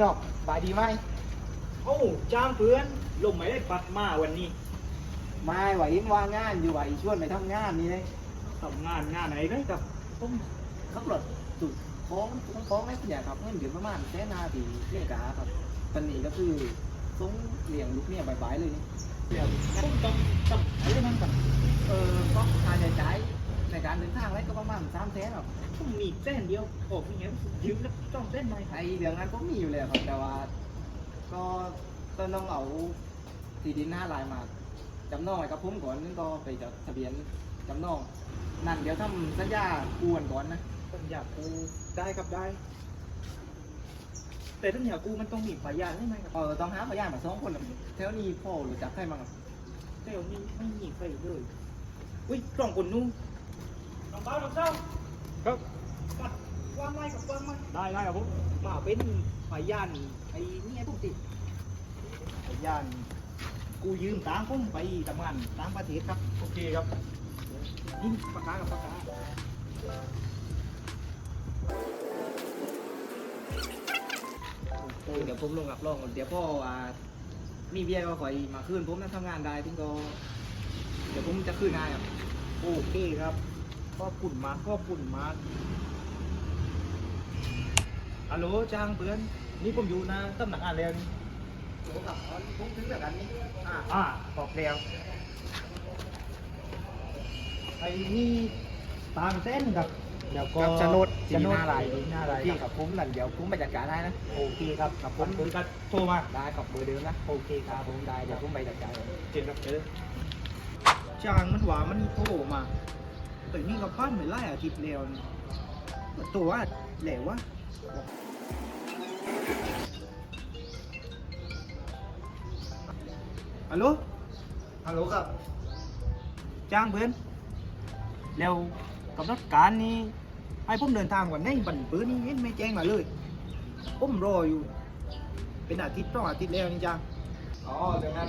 ดีเนาะบายดีไหมโอ้าจ้างเพื่อนลงไม่ได้ปัดมาวันนี้ไม่ไหวอิงว่างงานอยู่ไหวชวนไปทำงานนี่เลยทำงานงานไหนได้กับผมขับรถจุดฟ้องต้องฟ้องไม่เนี่ยครับเงินเดือนประมาณแสนนาทีเรียกกาครับตอนนี้ก็คือส่งเลี้ยงลูกเนี่ยบายๆเลยนี่เดี๋ยวต้องต้องต้องไอ้นั่นก่อนเออก็ค่าใช้จ่าย ในการเดินทางอะไรก็ประมาณสามแสนครับต้องมีเส้นเดียวออกอย่างเงี้ยยืมแล้วต้องเส้นไหมไอเรื่องนั้นก็มีอยู่แล้วครับแต่ว่าก็ต้องเอาที่ดินหน้าลายมาจำนองไว้กับผมก่อนนึงก็ไปจดทะเบียนจำนองนั่นเดี๋ยวทำสัญญากูกันก่อนนะต้องอยากกูได้ครับได้ แต่ถ้าอยากกูมันต้องมีพยานได้ไหมครับเออต้องหาพยานมาสองคนน่ะแถวนี้พ่อหรือจักใครบ้างครับแต่วันนี้ไม่มีใครเลยอุ้ยกล่องคนนู้นน้อง เต้าน้องเต้าครับปัดว่างไหมกับว่างไหมได้ได้ครับผมมาเป็นพยานไอ้เนี่ยพวกติพยานกูยืมตังค์ผมไปทำงานต่างประเทศครับ โอเคครับนี่ปากกากับปากกาโอ้เดี๋ยวผมลงกับรองก่อนเดี๋ยวพ่ออ่ามีเบี้ยก็คอยมาคืนผมนะทำงานได้ถึงก็ เดี๋ยวผมจะคืนนายครับ โอเคครับ ขอบคุณมากขอบคุณมากฮัลโหลจ้างเพื่อน นี่ผมอยู่นะตำหนักงานแล้วนี่โอ้กับผมถึงแบบนั้นนี่อ่าอ่าบอกแล้วไอ้นี่ตามเส้นกับเดี๋ยวก็กับโฉนดโฉนดหน้าลายหน้าลายที่คกัรับบผมนั่นเดี๋ยวผมไปจัดการได้นะโอเคครับครับผมผมก็โทรมาได้กับเบอร์เดิมนะโอเคครับผมได้เดี๋ยวผมไปจัดการเจ็ดครับเจอจ้างมันหวามันโทรมา แต่นี่ก็พันไปไล่อาทิตย์แล้วนี่ตัวว่าแหลววะฮัลโหลฮัลโหลครับ จ้างเพื่อนแล้วกับรัฐการนี่ให้ผมเดินทางวันไหนบันปืนนี่เห็นไม่แจ้งมาเลยผมรออยู่ เป็นอาทิตย์ต้องอาทิตย์แล้วนี่จ้างอ๋อเดี๋ยวงั้น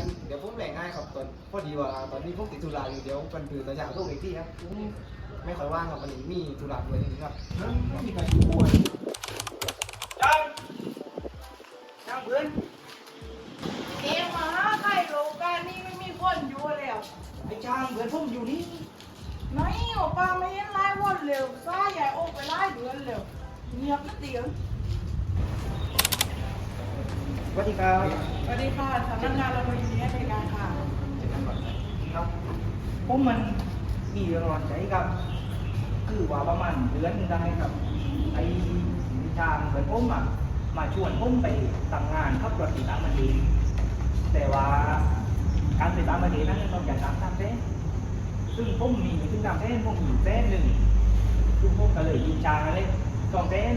ครับตอนพอดีว่าตอนนี้ผมติดธุระอยู่เดี๋ยววันปืนตอนเช้าต้องอีกที่ครับผมไม่ค่อยว่างครับวันนี้มีธุระด้วยจริงๆครับไม่มีใครช่วยจ้างจ้างเพื่อนเอ็มมาหาใครโลกานี่ไม่มีคนอยู่แล้วไอ้จ้างเพื่อนผมอยู่นี่ไหนออกมาไม่เห็นไล่วนเร็วซ้ายใหญ่ออกไปไล่เดือนเร็วเงียบนิดเดียว สวัสดีครับสวัสดีค่ะสำนักงานเราอยู่ที่ในการค่ะครับผมมันมีเรื่องร้อนใจครับ คือว่าประมาณเดือนหนึงได้ครับไอ้จ้างเพื่อนผมอะมาชวนผมไปทำงานขับรถติดตามมันดีแต่ว่าการติดตามมันดีนั้นต้องจ่ายตามตามเส้นซึ่งผมมีถึงตามเส้นผมมีเส้นหนึ่งซึ่งผมก็เลยยืมจางเลยสองเส้น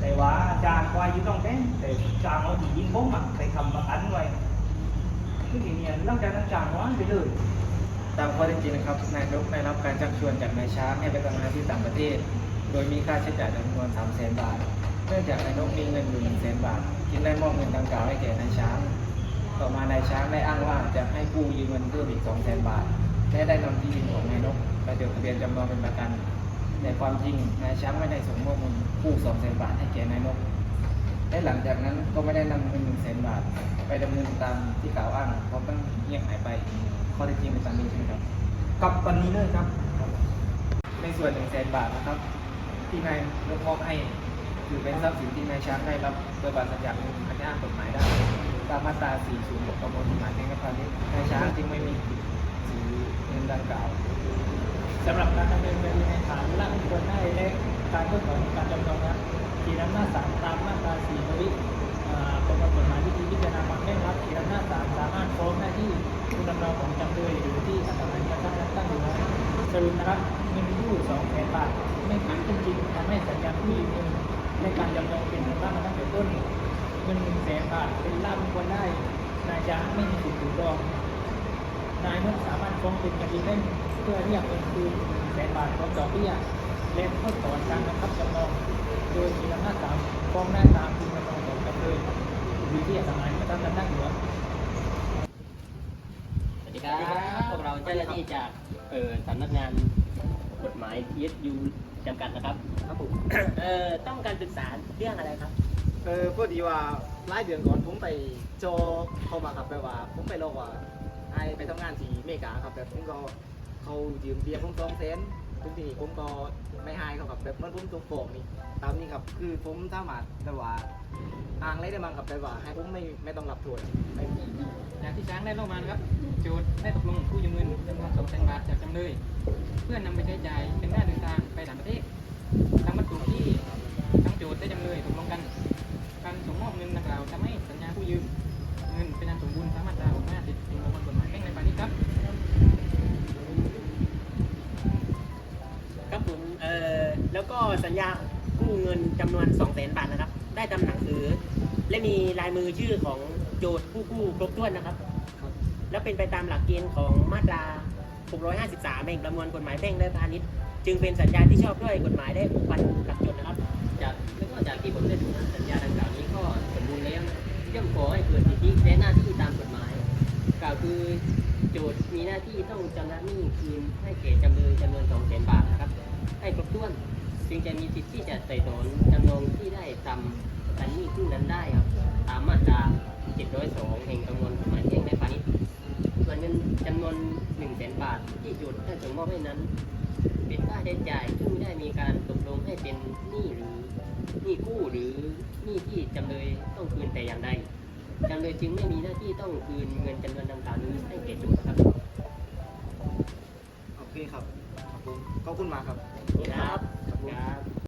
แต่ว่าจางควายยืมสองเส้แต่จางเอาที่ยิงผมอะไปทำประกันไว้คือทีเนี้ยหลังจากนั้นจางน้อยไปเลยตามข้อเท็จจริงนะครับนายนกได้รับการชักชวนจากนายช้างให้ไปทำงานที่ต่างประเทศ โดยมีค่าใช้จ่ายจำนวน 3 0 0 0 0 0บาท เนื่องจากนายนกมีเงินอยู่1 0 0 0 0 0บาท จึงได้มอบเงินดังกล่าวให้แก่นายช้าง ต่อมานายช้างได้อ้างว่าจะให้กู้ยืมเงินเพิ่มอีก2 0 0 0 0 0บาท และได้นำที่ดินของนายนกไปจดทะเบียนจำนองเป็นประกัน แต่ความจริงนายช้างไม่ได้ส่งมอบเงินกู้2 0 0 0 0 0บาทให้แก่นายนกและหลังจากนั้นก็ไม่ได้นำเงิน1 0 0 0 0 0บาท ไปดำเนินตามที่กล่าวอ้างเพราะต้องเงียบหายไปข้อเท็จจริงเป็นตามนี้ใช่ไหมครับกับตอนนี้เลยครับ ในส่วนหนึ่งแสนบาทนะครับ ที่นายยกมอบให้ถือเป็นทรัพย์สินที่นายช้างได้รับโดยบาสัญญัติอันอ้างกฎหมายได้ตามมาตรา 406 ประมวลกฎหมายแพ่งพาณิชย์นายช้างจึงไม่มีสิทธิ์เงินดังกล่าว สำหรับการดำเนินคดีในฐานละเมิดควรได้และการเพิกถอนการจำนองนะขีดอำนาจศาลตามมาตรา4วริอ่าประมวลกฎหมายวิธีพิจารณาความเร่งรัดขีดอำนาจศาลสามารถฟ้องได้ที่ผู้ดำเนินของจำเลยหรือที่อัตราการตั้งตั้งอยู่แล้วสรุปนะครับเงินกู้สองแสนบาทไม่เกิดขึ้นจริงทำให้สัญญาผู้ยืมเงินในการจำนองเป็นผิดพลาดมาตั้งแต่ต้นเงินหนึ่งแสนบาทเป็นลาภบุคคลได้นายจ้างไม่มีสิทธิ์ถือครอง นายนกสามารถฟ้องเป็นคดีได้เพื่อเรียกเงินคืนแสนบาทพร้อมดอกเบี้ยและเพิกถอนการบังคับจำนอง โดยมีอำนาจศาลฟ้องได้ตามคุณจำนองของจำเลยหรือที่สำนักงานตั้งตั้งอยู่สวัสดีครับพวกเราเจ้าหน้าที่จากเอ่อสำนักงานกฎหมาย TSU จำกัดนะครับครับผมเอ่อต้องการปรึกษาเรื่องอะไรครับเออพอดีว่าหลายเดือนก่อนผมไปโจเข้ามาครับแบบว่า ผมไปลอกว่า ไอไปทำงานที่อเมริกาครับแบบผมก็เขายืมเบียร์ผมสองแสนทุกทีนี้ผมก็ไม่ให้เขาครับแบบเมื่อนผมตัวโกงนี่ตามนี้ครับคือผมสามารถแบบว่าอ้างอะไรได้บ้างครับแบบว่า ให้ผมไม่ไม่ต้องรับโทษไม่มีอย่างที่ช้างได้ล่ามาครับ โจทย์ได้ตกลงกู้ยืมเงินจำนวนสองแสนบาทจากจำเลย เพื่อนำไปใช้จ่ายเป็นค่าเดินทางไปต่างประเทศตามวัตถุที่ สัญญากู้เงินจำนวน2 0 0 0 0 0บาทนะครับ ได้ตามหนังสือ และมีลายมือชื่อของโจทย์ผู้กู้ครบถ้วนนะครับ และเป็นไปตามหลักเกณฑ์ของมาตรา 653แห่งประมวลกฎหมายแพ่งและพาณิชย์ จึงเป็นสัญญาที่ชอบด้วยกฎหมายและผูกพันหลักจดนะครับ จากแล้วก็จากที่ผมได้ดูนะสัญญาดังกล่าวนี้ก็สมบูรณ์แล้วย่อมขอให้เกิดสิทธิและหน้าที่ตามกฎหมาย กล่าวคือโจทย์มีหน้าที่ต้องชำระหนี้คืนให้แก่จำเลย จึงจะมีสิทธิ์ที่จะไต่สวนจำนองที่ได้ทำอันนี้กู้นั้นได้ครับ ตามมาตรา702แห่งประมวลกฎหมายแพ่งและพาณิชย์ส่วนเงินจำนวน1 0 0 0 0แบาทที่โจทย์ได้ส่งมอบให้นั้น เป็นค่าใช้จ่ายซึ่งไม่ได้มีการตกลงให้เป็นหนี้หรือหนี้กู้หรือหนี้ที่จำเลยต้องคืนแต่อย่างใดจำเลยจึงไม่มีหน้าที่ต้องคืนเงินจำนวนดังกล่าวนี้ให้แก่โจทย์ครับโอเคครับครับผมขอบคุณมากครับ ครับ ครับ